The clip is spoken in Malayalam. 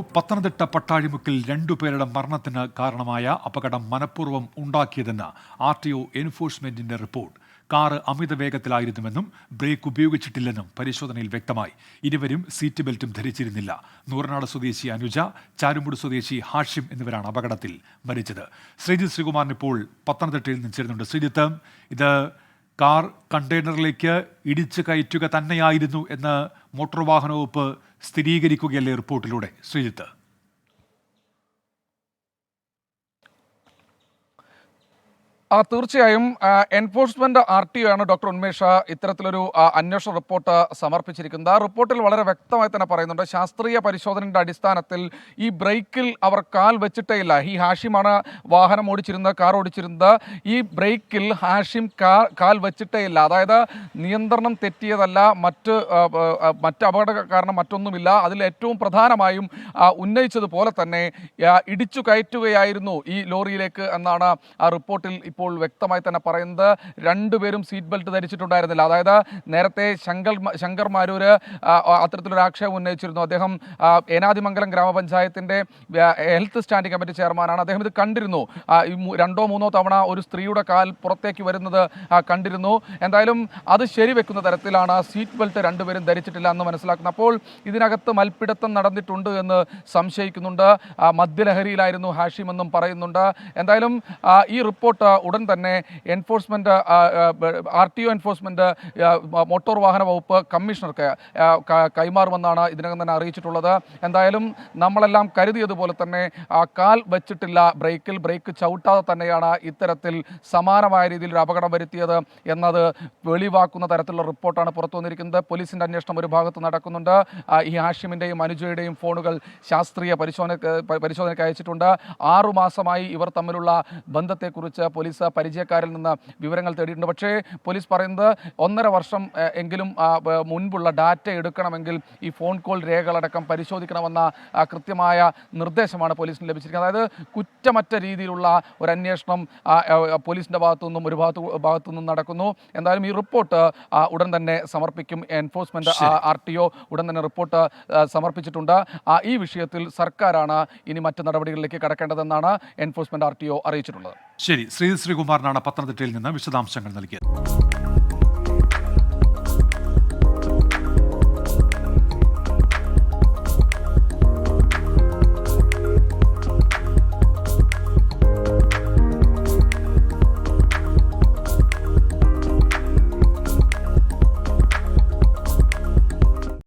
പത്തനംതിട്ട പട്ടാഴിമുക്കിൽ രണ്ടുപേരുടെ മരണത്തിന് കാരണമായ അപകടം മനഃപൂർവം ഉണ്ടാക്കിയതെന്ന് ആർ ടി ഒ എൻഫോഴ്സ്മെന്റിന്റെ റിപ്പോർട്ട്. കാറ് അമിത വേഗത്തിലായിരുന്നുവെന്നും ബ്രേക്ക് ഉപയോഗിച്ചിട്ടില്ലെന്നും പരിശോധനയിൽ വ്യക്തമായി. ഇരുവരും സീറ്റ് ബെൽറ്റും ധരിച്ചിരുന്നില്ല. നൂറനാട് സ്വദേശി അനുജ ചാരുമുട് സ്വദേശി ഹാഷിം എന്നിവരാണ് അപകടത്തിൽ മരിച്ചത്. ശ്രീജിത്ത് ശ്രീകുമാറിന് ഇപ്പോൾ പത്തനംതിട്ടയിൽ നിന്ന് ചേരുന്നുണ്ട്. ശ്രീജിത്ത് ഇത് കാർ കണ്ടെയ്നറിലേക്ക് ഇടിച്ചു കയറ്റുക തന്നെയായിരുന്നു എന്ന് മോട്ടോർ വാഹന വകുപ്പ് സ്ഥിരീകരിക്കുകയല്ലേ റിപ്പോർട്ടിലൂടെ? ശ്രീജിത്ത്. ആ തീർച്ചയായും എൻഫോഴ്സ്മെന്റ് ആർ ടി ഒ ആണ് ഡോക്ടർ ഉന്മേഷ ഇത്തരത്തിലൊരു അന്വേഷണ റിപ്പോർട്ട് സമർപ്പിച്ചിരിക്കുന്നത്. ആ റിപ്പോർട്ടിൽ വളരെ വ്യക്തമായി തന്നെ പറയുന്നുണ്ട് ശാസ്ത്രീയ പരിശോധനയുടെ അടിസ്ഥാനത്തിൽ ഈ ബ്രേക്കിൽ അവർ കാൽ വെച്ചിട്ടേ ഇല്ല. ഈ ഹാഷിമാണ് വാഹനം ഓടിച്ചിരുന്നത് കാർ ഓടിച്ചിരുന്നത്. ഈ ബ്രേക്കിൽ ഹാഷിം കാൽ വെച്ചിട്ടേ ഇല്ല. അതായത് നിയന്ത്രണം തെറ്റിയതല്ല മറ്റ് മറ്റ് അപകട കാരണം മറ്റൊന്നുമില്ല. അതിൽ ഏറ്റവും പ്രധാനമായും ഉന്നയിച്ചതുപോലെ തന്നെ ഇടിച്ചു കയറ്റുകയായിരുന്നു ഈ ലോറിയിലേക്ക് എന്നാണ് ആ റിപ്പോർട്ടിൽ ഇപ്പോൾ വ്യക്തമായി തന്നെ പറയുന്നത് രണ്ടുപേരും സീറ്റ് ബെൽറ്റ് ധരിച്ചിട്ടുണ്ടായിരുന്നില്ല. അതായത് നേരത്തെ ശങ്കർ ശങ്കർ മാരൂര് അത്തരത്തിലൊരു ആക്ഷേപം ഉന്നയിച്ചിരുന്നു. അദ്ദേഹം ഏനാദിമംഗലം ഗ്രാമപഞ്ചായത്തിന്റെ ഹെൽത്ത് സ്റ്റാൻഡിംഗ് കമ്മിറ്റി ചെയർമാനാണ് അദ്ദേഹം ഇത് കണ്ടിരുന്നു. രണ്ടോ മൂന്നോ തവണ ഒരു സ്ത്രീയുടെ കാൽ പുറത്തേക്ക് വരുന്നത് കണ്ടിരുന്നു. എന്തായാലും അത് ശരിവെക്കുന്ന തരത്തിലാണ് സീറ്റ് ബെൽറ്റ് രണ്ടുപേരും ധരിച്ചിട്ടില്ല എന്ന് മനസ്സിലാക്കുന്നത്. അപ്പോൾ ഇതിനകത്ത് മൽപ്പിടുത്തം നടന്നിട്ടുണ്ട് എന്ന് സംശയിക്കുന്നുണ്ട്. മദ്യലഹരിയിലായിരുന്നു ഹാഷിമെന്നും പറയുന്നുണ്ട്. എന്തായാലും ഈ റിപ്പോർട്ട് ഉടൻ തന്നെ enforcement R T O enforcement motor വാഹന വകുപ്പ് കമ്മീഷണർക്ക് കൈമാറുമെന്നാണ് ഇതിനകം തന്നെ അറിയിച്ചിട്ടുള്ളത്. എന്തായാലും നമ്മളെല്ലാം കരുതിയതുപോലെ തന്നെ ആ കാൽ വെച്ചിട്ടില്ല ബ്രേക്കിൽ ബ്രേക്ക് ചവിട്ടാതെ തന്നെയാണ് ഇത്തരത്തിൽ സമാനമായ രീതിയിൽ ഒരു അപകടം വരുത്തിയത് എന്നത് വെളിവാക്കുന്ന തരത്തിലുള്ള റിപ്പോർട്ടാണ് പുറത്തു വന്നിരിക്കുന്നത്. പോലീസിന്റെ അന്വേഷണം ഒരു ഭാഗത്ത് നടക്കുന്നുണ്ട്. ഈ ഹാഷിമിന്റെയും അനുജയുടെയും ഫോണുകൾ ശാസ്ത്രീയ പരിശോധന പരിശോധനയ്ക്ക് അയച്ചിട്ടുണ്ട്. ആറുമാസമായി ഇവർ തമ്മിലുള്ള ബന്ധത്തെക്കുറിച്ച് പോലീസ് പരിചയക്കാരിൽ നിന്ന് വിവരങ്ങൾ തേടിയിട്ടുണ്ട്. പക്ഷേ പോലീസ് പറയുന്നത് ഒന്നര വർഷം എങ്കിലും മുൻപുള്ള ഡാറ്റ എടുക്കണമെങ്കിൽ ഈ ഫോൺ കോൾ രേഖകളടക്കം പരിശോധിക്കണമെന്ന കൃത്യമായ നിർദ്ദേശമാണ് പോലീസിന് ലഭിച്ചിരിക്കുന്നത്. അതായത് കുറ്റമറ്റ രീതിയിലുള്ള ഒരു അന്വേഷണം പോലീസിന്റെ ഭാഗത്തു നിന്നും ഒരു ഭാഗത്തു ഭാഗത്തു നിന്നും നടക്കുന്നു. എന്തായാലും ഈ റിപ്പോർട്ട് ഉടൻ തന്നെ സമർപ്പിക്കും. എൻഫോഴ്സ്മെന്റ് ആർ ടി ഒ ഉടൻ തന്നെ റിപ്പോർട്ട് സമർപ്പിച്ചിട്ടുണ്ട്. ഈ വിഷയത്തിൽ സർക്കാരാണ് ഇനി മറ്റ് നടപടികളിലേക്ക് കടക്കേണ്ടതെന്നാണ് എൻഫോഴ്സ്മെന്റ് ആർ ടി ഒ അറിയിച്ചിട്ടുള്ളത്. ശരി. ശ്രീ ശ്രീകുമാറിനാണ് പത്തനംതിട്ടയിൽ നിന്ന് വിശദാംശങ്ങൾ നൽകിയത്